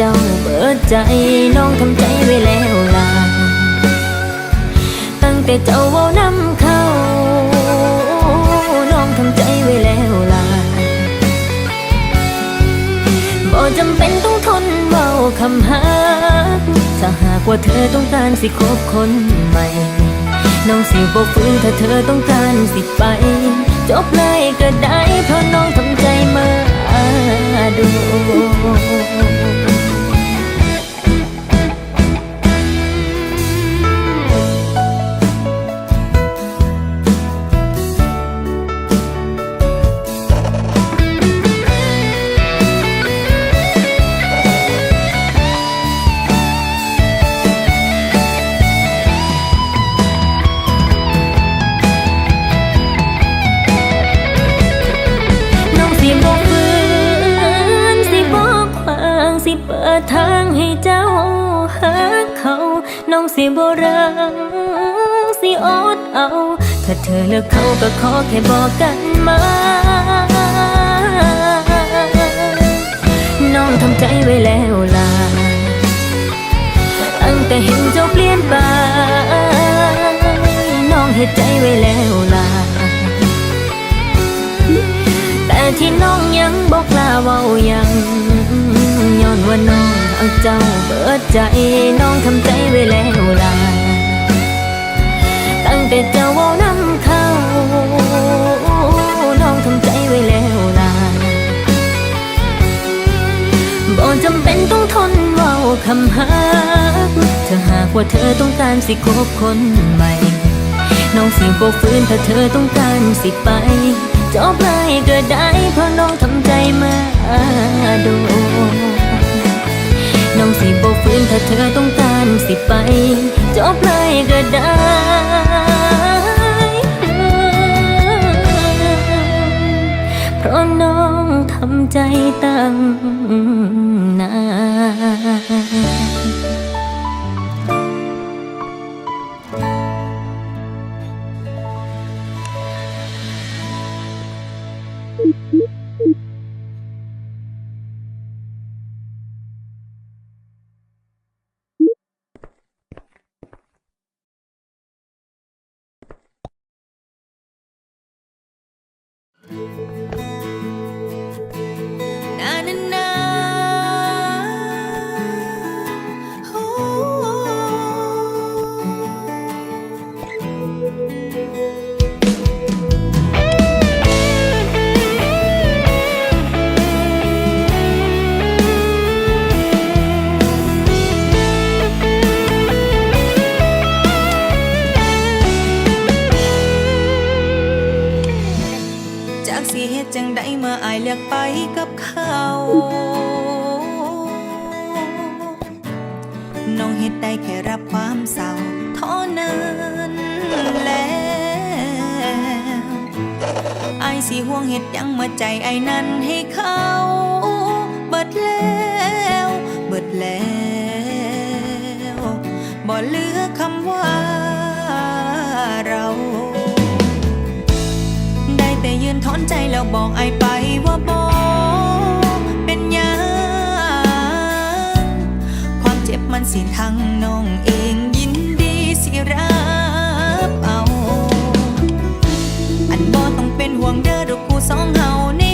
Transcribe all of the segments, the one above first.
เจ้าเบิดใจน้องทำใจไว้แล้วล่ะตั้งแต่เจ้าเว้านำเข้า น้องทำใจไว้แล้วล่ะบ่จำเป็นต้องทนเว้าคำหาถ้าหากว่าเธอต้องการสิคบคนใหม่ น้องสิบ่ฟื้นถ้าเธอต้องการสิไป จบเลยก็ได้เพราะน้องทำใจมาดู สิบรังสิอดเอา ถ้าเธอเลือกเขาก็ขอแค่บอกกันมาน้องทำใจไว้แล้วล่ะตั้งแต่เห็นเจ้าเปลี่ยนไปน้องเห็นใจไว้แล้วล่ะแต่ที่น้องยังบอกลาเว้ายังย้อนว่าน้อง เอาเจ้าเบิดใจน้องทำใจไว้แล้วล่ะตั้งแต่เจ้าเว้านำเข้า น้องทำใจไว้แล้วล่ะบ่จำเป็นต้องทนเว้าคำหาถ้าหากว่าเธอต้องการสิคบคนใหม่ น้องสิบ่ฟื้นถ้าเธอต้องการสิไปจบเลยก็ได้เพราะน้องทำใจมาโดน น้องสิบ่ฟื้นถ้าเธอต้องการสิไปจบเลยก็ได้เพราะน้องทำใจตั้ง น้องเฮ็ดได้แค่รับความเศร้าเท่านั้นแล้วไอายสิห่วงเฮ็ดยังมื่อใจไอ้นั้นให้เขาเบิดแล้วเบิดแล้วบ่เหลือคำว่าเราได้แต่ยืนถอนใจแล้วบอกไอายไปว่าบ มันสิทั้งน้องเองยินดีสิรับเอา อันบอต้องเป็นห่วงเด้อดอกกูสองเฮาเน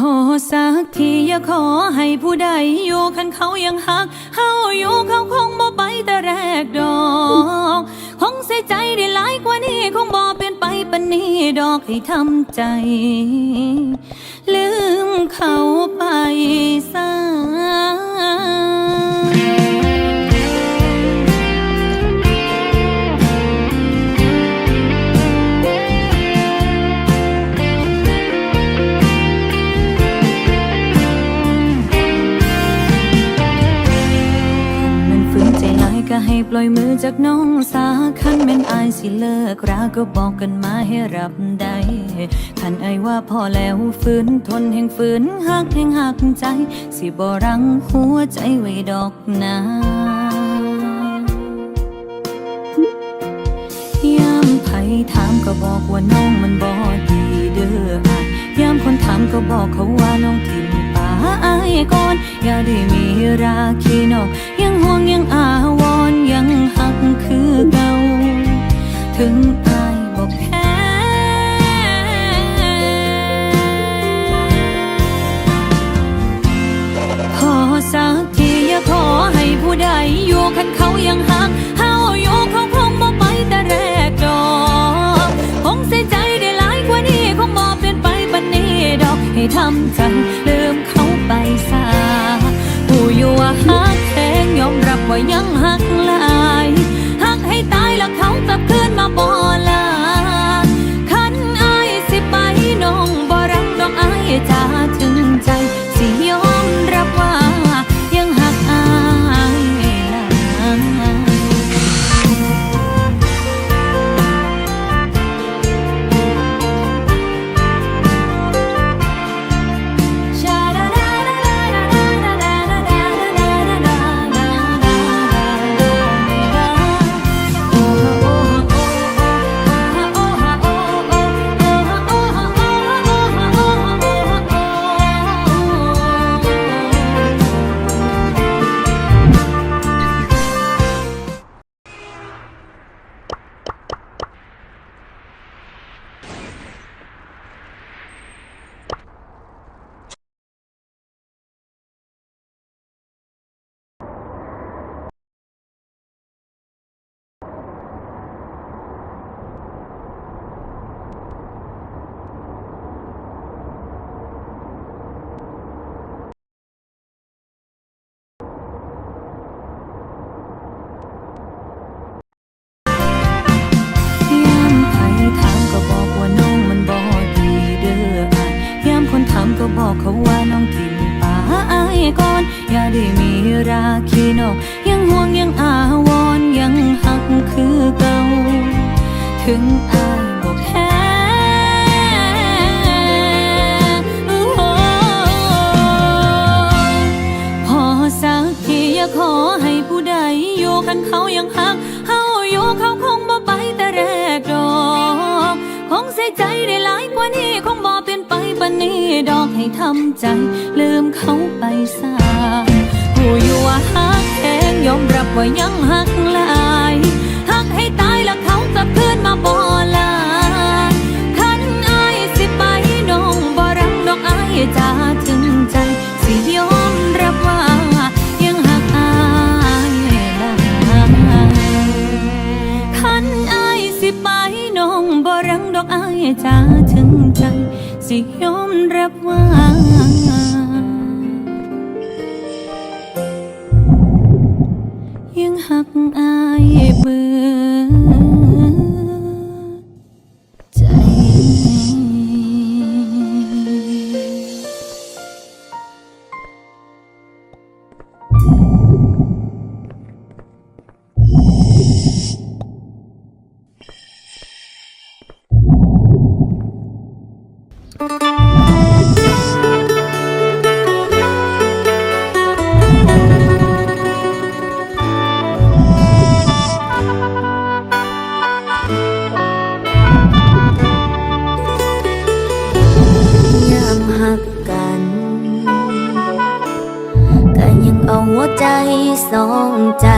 พอสักทีอย่าขอให้ผู้ใดอยู่คันเขายังหักเฮาอยู่เขาคงบ่ไปแต่แรกดอก คงเสียใจได้หลายกว่านี้คงบ่เป็นไปปันนี้ดอกให้ทำใจ ลืมเขาไปซะ ปล่อยมือจากน้องสาคันแม่นอายสิเลิกราก็บอกกันมาให้รับได้คันไอว่าพอแล้วฝืนทนแห่งฝืนหักแห่งหักใจ สิบ่รังหัวใจไว้ดอกนะยามไผถามก็บอกว่าน้องมันบ่ดีเด้ออยยามคนถามก็บอกเขาว่าน้องทิมป่าอายก่อน อย่าได้มีราคีนอกยังห่วงยังอาว รณ์ยังหักคือเก่า ถึงอายบอกแพ้ขอสักทีอย่าขอให้ผู้ใดอยู่คันเขายังหักเฮาอยู่เขาคงบ่ไปแต่แรกดอกคงเสียใจได้หลายกว่านี้คงบ่เป็นไปปานนี้ดอกให้ทำใจ อย่างหักหลา ได้มีราคีนอก ยังห่วงยังอาวรยังหักคือเก่า ถึงอายบอกแค่พอสักทีอย่าขอให้ผู้ใดอยู่กันเขายังหักเฮาอยู่เขาคงบ่ไปแต่แรกดอกคงใส่ใจได้หลายกว่านี้คงบ่เป็นไปปานนี้ดอกให้ทำใจ ลืมเขาไปซะ ยังหักหลายหักให้ตายแล้วเขากลับคืนมาบ่ลาคันอายสิไปน้องบ่รักดอกอายจะถึงใจสิยอมรับว่ายังหักอายหลายคันอายสิไปน้องบ่รักดอกอายจะถึงใจสิยอมรับว่า องใจ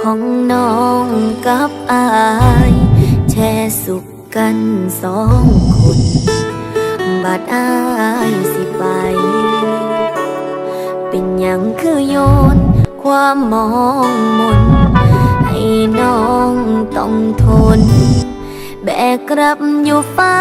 ของน้องกับอาย แช่สุขกันสองคน บาดอายสิไป เป็นอย่างคือโยน ความมองมน ให้น้องต้องทน แบกกรับอยู่ฟ้า